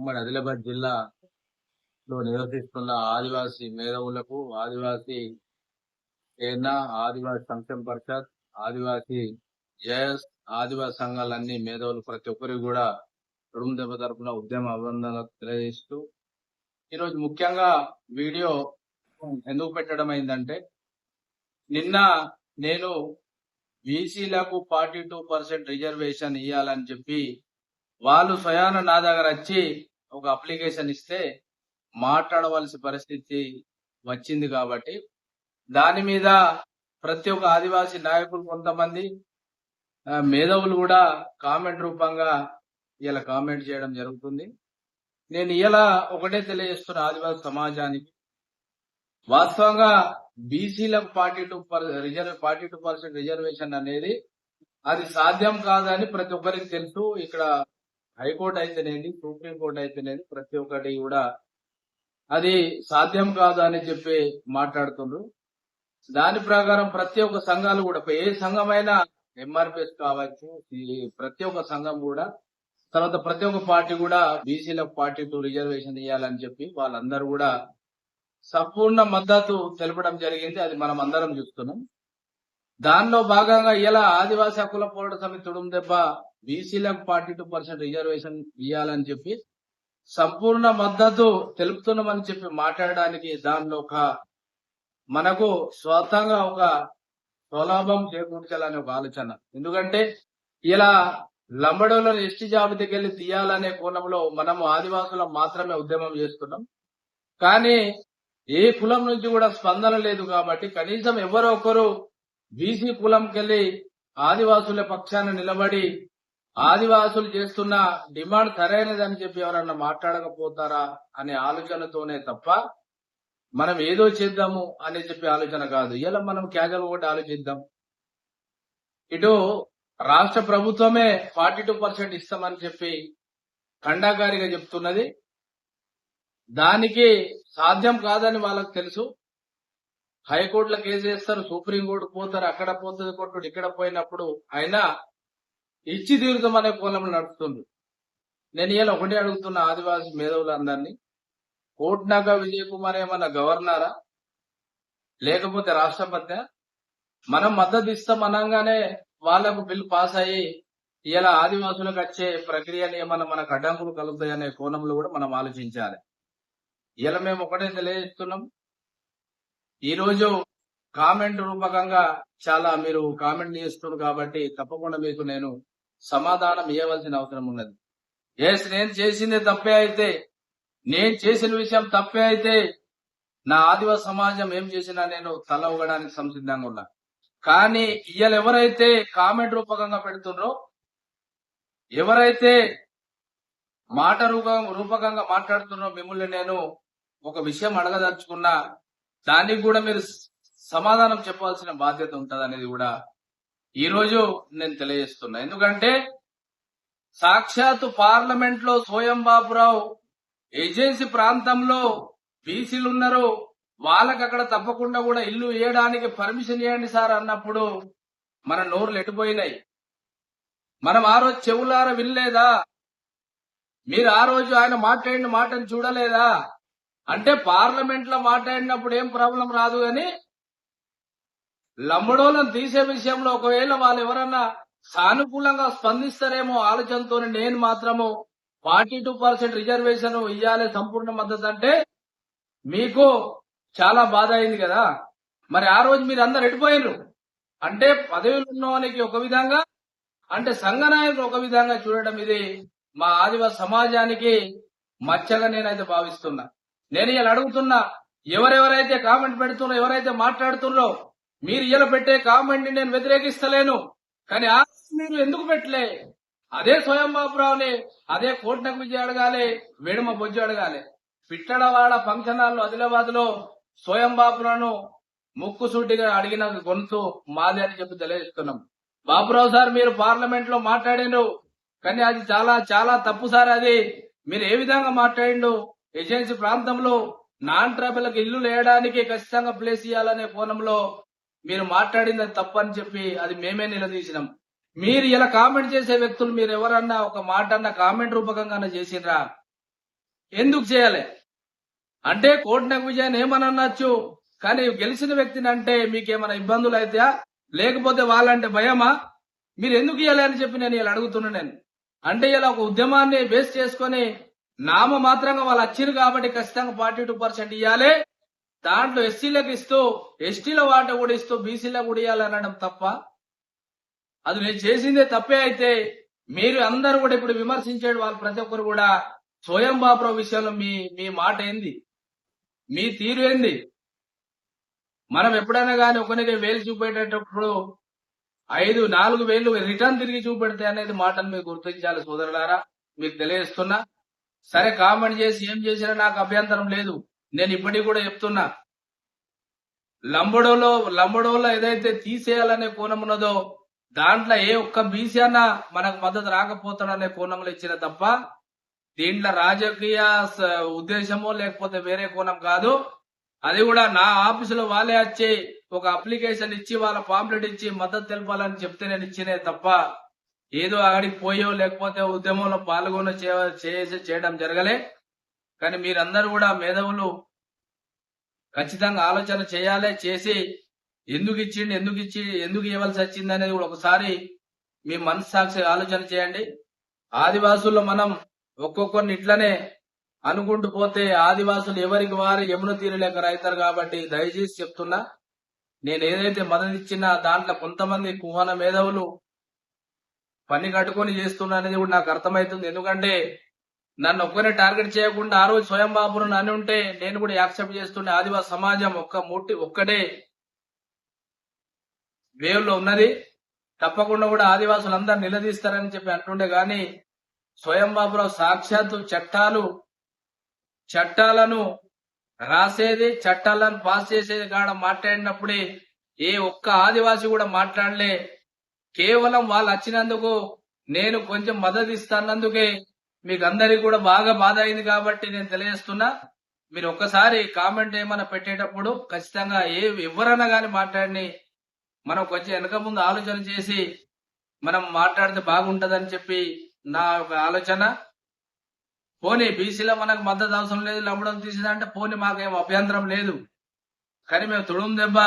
ఉమ్మడి ఆదిలాబాద్ జిల్లాలో నివసిస్తున్న ఆదివాసీ మేధావులకు ఆదివాసీ సేన ఆదివాసీ సంక్షేమ పరిషత్ ఆదివాసీ జేఎస్ ఆదివాసీ సంఘాలన్నీ మేధావులు ప్రతి ఒక్కరికి కూడా కుటుంబ దెబ్బ తరపున ఉద్యమ అభినందనలు తెలియజేస్తూ ఈరోజు ముఖ్యంగా వీడియో ఎందుకు పెట్టడం అయిందంటే నిన్న నేను బీసీలకు ఫార్టీ టూ పర్సెంట్ రిజర్వేషన్ ఇవ్వాలని చెప్పి వాళ్ళు స్వయాన నా దగ్గర వచ్చి ఒక అప్లికేషన్ ఇస్తే మాట్లాడవలసిన పరిస్థితి వచ్చింది కాబట్టి దాని మీద ప్రతి ఒక్క ఆదివాసీ నాయకులు కొంతమంది మేధవులు మేధావులు కూడా కామెంట్ రూపంగా ఇలా కామెంట్ చేయడం జరుగుతుంది. నేను ఇలా ఒకటే తెలియజేస్తున్న ఆదివాసీ సమాజానికి వాస్తవంగా బీసీలకు forty two reserve forty two percent reservation అనేది అది సాధ్యం కాదని ప్రతి ఒక్కరికి తెలుసు. ఇక్కడ హైకోర్టు అయితేనేది సుప్రీం కోర్టు అయితేనేది ప్రతి ఒక్కటి కూడా అది సాధ్యం కాదు అని చెప్పి మాట్లాడుతుండ్రు. దాని ప్రకారం ప్రతి ఒక్క సంఘాలు కూడా ఏ సంఘమైనా ఎంఆర్పిఎస్ కావచ్చు ప్రతి ఒక్క సంఘం కూడా తర్వాత ప్రతి ఒక్క పార్టీ కూడా బీసీలకు పార్టీ టూ రిజర్వేషన్ ఇవ్వాలని చెప్పి వాళ్ళందరూ కూడా సంపూర్ణ మద్దతు తెలపడం జరిగింది. అది మనం అందరం చూస్తున్నాం. దానిలో భాగంగా ఇలా ఆదివాసీ హక్కుల పోరాట సమితి తుడుం దెబ్బ బీసీలకు ఫార్టీ టూ పర్సెంట్ రిజర్వేషన్ ఇవ్వాలని చెప్పి సంపూర్ణ మద్దతు తెలుపుతున్నామని చెప్పి మాట్లాడడానికి దానిలో ఒక మనకు స్వతంగా ఒక స్వలాభం చేకూర్చాలనే ఒక ఆలోచన. ఎందుకంటే ఇలా లంబడోలను ఎస్టీ జాబితాకి వెళ్ళి తీయాలనే కోణంలో మనము ఆదివాసులం మాత్రమే ఉద్యమం చేస్తున్నాం. కానీ ఏ కులం నుంచి కూడా స్పందన లేదు కాబట్టి కనీసం ఎవరో ఒకరు బీసీ కులంకెళ్ళి ఆదివాసుల పక్షాన నిలబడి ఆదివాసులు చేస్తున్న డిమాండ్ సరైనదని చెప్పి ఎవరన్నా మాట్లాడకపోతారా అనే ఆలోచనతోనే తప్ప మనం ఏదో చేద్దాము అని చెప్పి ఆలోచన కాదు. ఇలా మనం క్యాజువల్ ఒకటి ఆలోచిద్దాం. ఇటు రాష్ట్ర ప్రభుత్వమే ఫార్టీ టూ పర్సెంట్ ఇస్తామని చెప్పి కండాకారిగా చెప్తున్నది. దానికి సాధ్యం కాదని వాళ్ళకు తెలుసు. హైకోర్టులో కేసు చేస్తారు సుప్రీం కోర్టు పోతారు అక్కడ పోతుంది కోర్టు ఇక్కడ పోయినప్పుడు అయినా ఇచ్చి తీరుతాం అనే కోణంలో నడుస్తుంది నేను ఇలా ఒకటే అడుగుతున్న ఆదివాసీ మేధావులందరినీ. కోట్నాక విజయ్ కుమార్ ఏమన్నా గవర్నరా? లేకపోతే రాష్ట్రపతి మనం మద్దతు ఇస్తాం అనగానే వాళ్ళకు బిల్ పాస్ అయ్యి ఇలా ఆదివాసులకు వచ్చే ప్రక్రియలు ఏమన్నా మనకు అడ్డంకులు కలుగుతాయనే కోణంలో కూడా మనం ఆలోచించాలి. ఇలా మేము ఒకటే తెలియజేస్తున్నాం. ఈ రోజు కామెంట్ రూపకంగా చాలా మీరు కామెంట్ చేస్తున్నారు కాబట్టి తప్పకుండా మీకు నేను సమాధానం ఇవ్వవలసిన అవసరం ఉన్నది. ఎస్ నేను చేసింది తప్పే అయితే నేను చేసిన విషయం తప్పే అయితే నా ఆదివాస సమాజం ఏం చేసినా నేను తల ఊగడానికి సంసిద్ధంగా ఉన్నా. కానీ ఇవాళ ఎవరైతే కామెంట్ రూపకంగా పెడుతున్నారో ఎవరైతే మాట రూప రూపకంగా మాట్లాడుతున్నారో మిమ్మల్ని నేను ఒక విషయం అడగదలుచుకున్నా దానికి కూడా మీరు సమాధానం చెప్పాల్సిన బాధ్యత ఉంటుంది అనేది కూడా ఈరోజు నేను తెలియజేస్తున్నా. ఎందుకంటే సాక్షాత్తు పార్లమెంట్లో సోయం బాబురావు ఏజెన్సీ ప్రాంతంలో బీసీలు ఉన్నారు. వాళ్ళకి అక్కడ తప్పకుండా కూడా ఇల్లు వేయడానికి పర్మిషన్ ఇవ్వండి సార్ అన్నప్పుడు మన నోర్లు ఎటుపోయినాయి. మనం ఆ రోజు చెవులార వినలేదా? మీరు ఆ రోజు ఆయన మాట్లాడిన మాటను చూడలేదా? అంటే పార్లమెంట్లో మాట్లాడినప్పుడు ఏం ప్రాబ్లం రాదు కానీ లంబడోలను తీసే విషయంలో ఒకవేళ వాళ్ళు ఎవరన్నా సానుకూలంగా స్పందిస్తారేమో ఆలోచనతో నేను మాత్రము ఫార్టీ టూ పర్సెంట్ రిజర్వేషన్ ఇవ్వాలి సంపూర్ణ మద్దతు అంటే మీకు చాలా బాధ అయింది కదా. మరి ఆ రోజు మీరు అందరు ఎడిపోయారు అంటే పదవిలో ఉన్నవానికి ఒక విధంగా అంటే సంఘ నాయకులు ఒక విధంగా చూడటం ఇది మా ఆదివాసీ సమాజానికి మచ్చగా నేనైతే భావిస్తున్నా. నేను ఇలా అడుగుతున్నా ఎవరెవరైతే కామెంట్ పెడుతున్నో ఎవరైతే మాట్లాడుతున్నారో మీరు ఇలా పెట్టే కామెంట్ని నేను వ్యతిరేకిస్తలేను. కానీ ఆ మీరు ఎందుకు పెట్టలే? అదే స్వయం బాబురావుని అదే కోట్నకు విజయ అడగాలి వేణుమ బొజ్జు అడగాలి. పిట్టడవాడ ఫంక్షన్ ఆదిలాబాద్లో స్వయం బాబురావును ముక్కు సూటిగా అడిగిన గొంతు మాది అని చెప్పి తెలియజేస్తున్నాం. బాబురావు సార్ మీరు పార్లమెంట్లో మాట్లాడిండ్రు కానీ అది చాలా చాలా తప్పు సార్ అది. మీరు ఏ విధంగా మాట్లాడిండు ఏజెన్సీ ప్రాంతంలో నాన్ ట్రైబల్కి ఇల్లు లేయడానికి ఖచ్చితంగా ప్లేస్ ఇవ్వాలనే కోణంలో మీరు మాట్లాడింది అది చెప్పి అది మేమే నిలదీసినాం. మీరు ఇలా కామెంట్ చేసే వ్యక్తులు మీరు ఎవరన్నా ఒక మాట అన్న కామెంట్ రూపకంగా చేసిండ్రా? ఎందుకు చేయాలి? అంటే కోటినకు విజయాన్ని ఏమని అనొచ్చు? కానీ గెలిచిన వ్యక్తిని అంటే మీకేమైనా ఇబ్బందులు అయితే లేకపోతే వాళ్ళంటే భయమా? మీరు ఎందుకు ఇవ్వాలి అని చెప్పి నేను ఇలా అడుగుతున్నా నేను. అంటే ఇలా ఒక ఉద్యమాన్ని బేస్ చేసుకొని నామ మాత్రంగా వాళ్ళు వచ్చిరు కాబట్టి ఖచ్చితంగా ఫార్టీ టూ పర్సెంట్ ఇవ్వాలి దాంట్లో ఎస్సీలకు ఇస్తూ ఎస్టీల వాట కూడా ఇస్తూ బీసీలకు కూడా ఇవ్వాలనడం తప్ప అది నేను చేసిందే తప్పే అయితే మీరు అందరూ కూడా ఇప్పుడు విమర్శించేది వాళ్ళు ప్రతి ఒక్కరు కూడా స్వయం బాబురావు విషయంలో మీ మీ మాట ఏంది? మీ తీరు ఏంది? మనం ఎప్పుడైనా కానీ ఒకరికి వేలు చూపేటప్పుడు ఐదు నాలుగు వేలు రిటర్న్ తిరిగి చూపెడితే అనేది మాటను మీరు గుర్తించాలి సోదరులారా. మీకు తెలియజేస్తున్నా. సరే కామెంట్ చేసి ఏం చేసినా నాకు అభ్యంతరం లేదు. నేను ఇప్పటికి కూడా చెప్తున్నా. లంబడోలో లంబడోలో ఏదైతే తీసేయాలనే కోణం ఉన్నదో దాంట్లో ఏ ఒక్క బీసీ అన్న మనకు మద్దతు రాకపోతాడనే కోణంలో ఇచ్చిన తప్ప దీంట్లో రాజకీయ ఉద్దేశమో లేకపోతే వేరే కోణం కాదు. అది కూడా నా ఆఫీసులో వాళ్ళే వచ్చి ఒక అప్లికేషన్ ఇచ్చి వాళ్ళ పాంప్లెట్ ఇచ్చి మద్దతు తెలపాలని చెప్తే నేను ఇచ్చినే తప్ప ఏదో అక్కడికి పోయో లేకపోతే ఉద్యమంలో పాల్గొనో చేసి చేయడం జరగలే. కానీ మీరందరూ కూడా మేధావులు ఖచ్చితంగా ఆలోచన చేయాలి చేసి ఎందుకు ఇచ్చిండు ఎందుకు ఇచ్చి ఎందుకు ఇవ్వాల్సి వచ్చింది అనేది కూడా ఒకసారి మీ మనస్సాక్షి ఆలోచన చేయండి. ఆదివాసుల్లో మనం ఒక్కొక్కరిని ఇట్లనే అనుకుంటూ పోతే ఆదివాసులు ఎవరికి వారు యమున తీరలేక రైతారు కాబట్టి దయచేసి చెప్తున్నా నేను ఏదైతే మద్దతు ఇచ్చినా దాంట్లో కొంతమంది కుహన మేధావులు పని కట్టుకొని చేస్తున్నా అనేది కూడా నాకు అర్థమవుతుంది. ఎందుకంటే నన్ను ఒక్కనే టార్గెట్ చేయకుండా ఆ రోజు స్వయం బాబును నన్ను ఉంటే నేను కూడా యాక్సెప్ట్ చేస్తుండే ఆదివాస సమాజం ఒక్క మూటి ఒక్కటే వేవ్లో ఉన్నది. తప్పకుండా కూడా ఆదివాసులు అందరు నిలదీస్తారని చెప్పి అంటుండే గాని స్వయం బాబురావు సాక్షాత్తు చట్టాలు చట్టాలను రాసేది చట్టాలను పాస్ చేసేది కాడ మాట్లాడినప్పుడే ఏ ఒక్క ఆదివాసి కూడా మాట్లాడలే. కేవలం వాళ్ళు వచ్చినందుకు నేను కొంచెం మద్దతు ఇస్తానందుకే మీకు అందరికి కూడా బాగా బాధ అయింది కాబట్టి నేను తెలియజేస్తున్నా. మీరు ఒక్కసారి కామెంట్ ఏమైనా పెట్టేటప్పుడు ఖచ్చితంగా ఏ ఎవరైనా కానీ మాట్లాడిని. మనం కొంచెం వెనక ముందు ఆలోచన చేసి మనం మాట్లాడితే బాగుంటుందని చెప్పి నా ఒక ఆలోచన. పోనీ బీసీలో మనకు మద్దతు అవసరం లేదు లమ్మడం తీసిందంటే పోనీ మాకేం అభ్యంతరం లేదు. కానీ మేము తుడుం దెబ్బ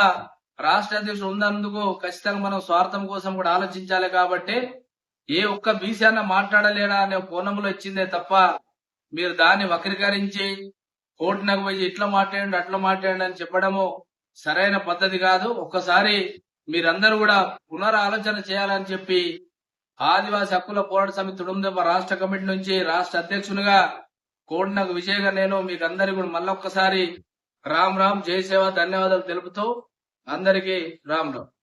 రాష్ట్ర అధ్యక్షుడు ఉన్నందుకు ఖచ్చితంగా మనం స్వార్థం కోసం కూడా ఆలోచించాలి కాబట్టి ఏ ఒక్క బీసీ అన్న మాట్లాడలేడా అనే కోణంలో ఇచ్చిందే తప్ప మీరు దాన్ని వక్రీకరించి కోర్టునకు పోయి ఇట్లా మాట్లాడండి అట్లా మాట్లాడండి అని చెప్పడము సరైన పద్ధతి కాదు. ఒక్కసారి మీరందరూ కూడా పునరాలోచన చేయాలని చెప్పి ఆదివాసి హక్కుల పోరాట సమితి తుడుందెబ్బ రాష్ట్ర కమిటీ నుంచి రాష్ట్ర అధ్యక్షునిగా కోడినకు విజయగా నేను మీకు అందరికీ కూడా మళ్ళొక్కసారి రామ్ రామ్ జయసేవ ధన్యవాదాలు తెలుపుతూ అందరికీ రామ్ రామ్.